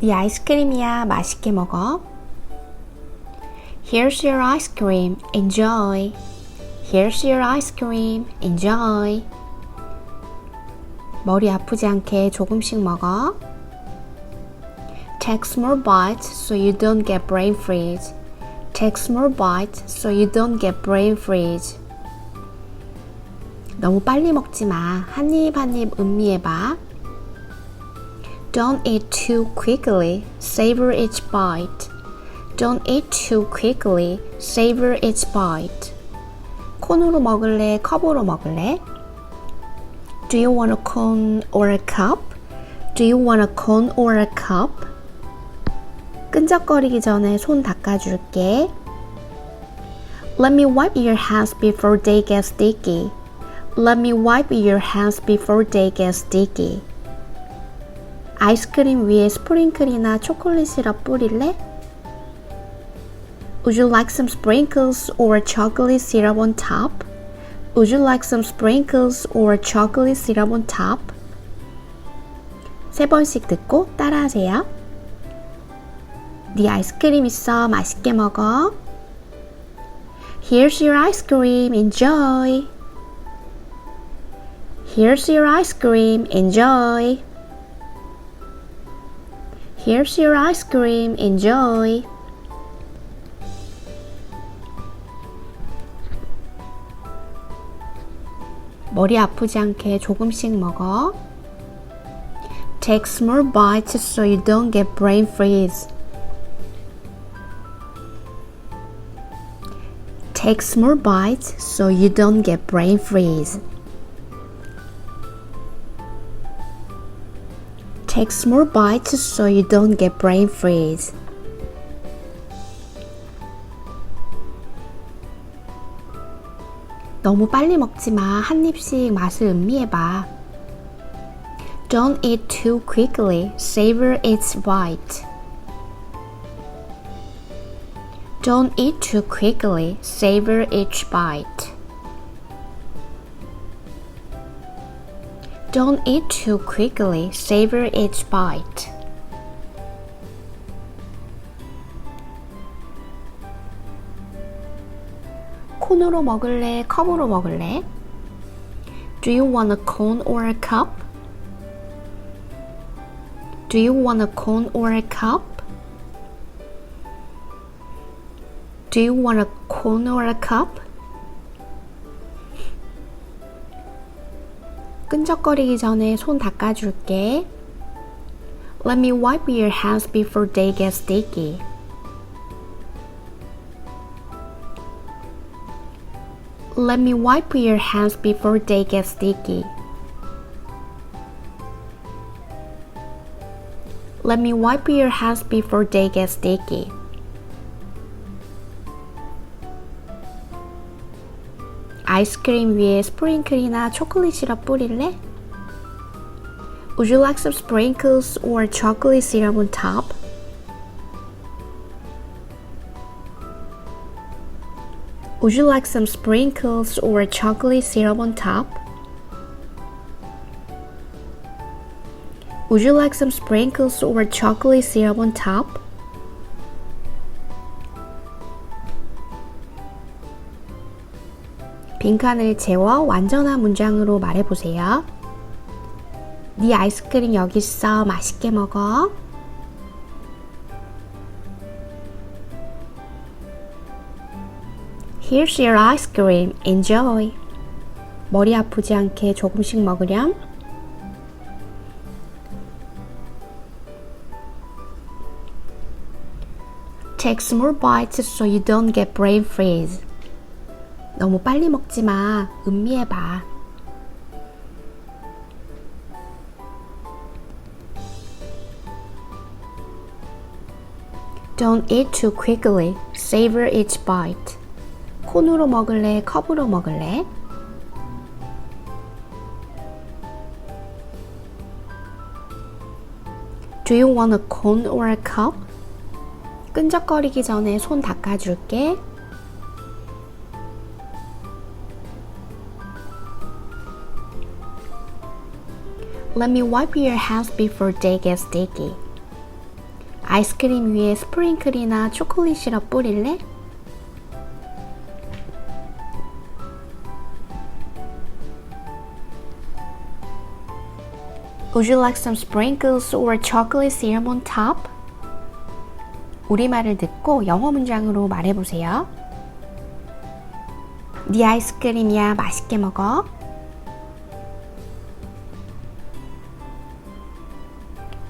네 아이스크림이야. 맛있게 먹어. Here's your ice cream. Enjoy. Here's your ice cream. Enjoy. 머리 아프지 않게 조금씩 먹어. Take small bites so you don't get brain freeze. Take small bites so you don't get brain freeze. 너무 빨리 먹지 마. 한 입 한 입 음미해 봐. Don't eat too quickly. Savor each bite. Don't eat too quickly. Savor each bite. 콘으로 먹을래? 컵으로 먹을래? Do you want a cone or a cup? Do you want a cone or a cup? 끈적거리기 전에 손 닦아줄게. Let me wipe your hands before they get sticky. Let me wipe your hands before they get sticky. 아이스크림 위에 스프링클이나 초콜릿 시럽 뿌릴래? Would you like some sprinkles or chocolate syrup on top? Would you like some sprinkles or chocolate syrup on top? 세 번씩 듣고 따라하세요. 네 아이스크림 있어. 맛있게 먹어. Here's your ice cream. Enjoy. Here's your ice cream. Enjoy. Here's your ice cream. Enjoy. 머리 아프지 않게 조금씩 먹어. Take small bites so you don't get brain freeze. Take small bites so you don't get brain freeze. Take small bites so you don't get brain freeze. 너무 빨리 먹지 마. 한 입씩 맛을 음미해봐. Don't eat too quickly. Savor its bite. Don't eat too quickly. Savor each bite. Don't eat too quickly. Savor each bite. 콘으로 먹을래? 컵으로 먹을래? Do you want a cone or a cup? Do you want a cone or a cup? Do you want a cone or a cup? 끈적거리기 전에 손 닦아줄게. Let me wipe your hands before they get sticky. Let me wipe your hands before they get sticky. Let me wipe your hands before they get sticky. 아이스크림 위에 스프링클이나 초콜릿 시럽 뿌릴래? Would you like some sprinkles or chocolate syrup on top? Would you like some sprinkles or chocolate syrup on top? Would you like some sprinkles or chocolate syrup on top? 빈칸을 채워 완전한 문장으로 말해보세요. 네 아이스크림 여기 있어. 맛있게 먹어. Here's your ice cream. Enjoy. 머리 아프지 않게 조금씩 먹으렴. Take small bites so you don't get brain freeze. 너무 빨리 먹지 마. 음미해봐. Don't eat too quickly. Savor each bite. 콘으로 먹을래? 컵으로 먹을래? Do you want a cone or a cup? 끈적거리기 전에 손 닦아줄게. Let me wipe your hands before they get sticky. 아이스크림 위에 스프링클이나 초콜릿 시럽 뿌릴래? Would you like some sprinkles or chocolate syrup on top? 우리말을 듣고 영어 문장으로 말해보세요. 네 아이스크림이야 맛있게 먹어.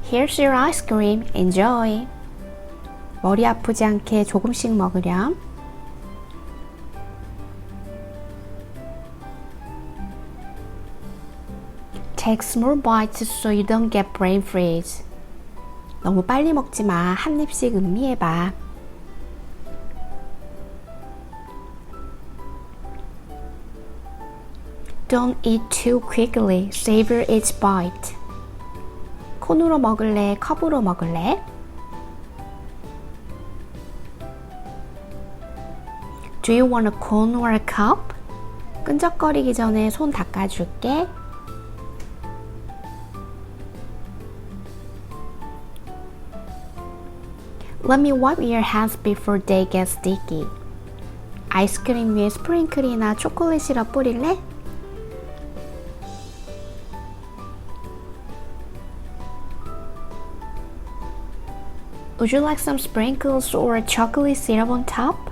Here's your ice cream. Enjoy. 머리 아프지 않게 조금씩 먹으렴. Take small bites so you don't get brain freeze. 너무 빨리 먹지 마. 한 입씩 음미해봐. Don't eat too quickly. Savor each bite. 콘으로 먹을래? 컵으로 먹을래? Do you want a cone or a cup? 끈적거리기 전에 손 닦아줄게. Let me wipe your hands before they get sticky. 아이스크림 위에 스프링클이나 초콜릿 시럽 뿌릴래? Would you like some sprinkles or a chocolate syrup on top?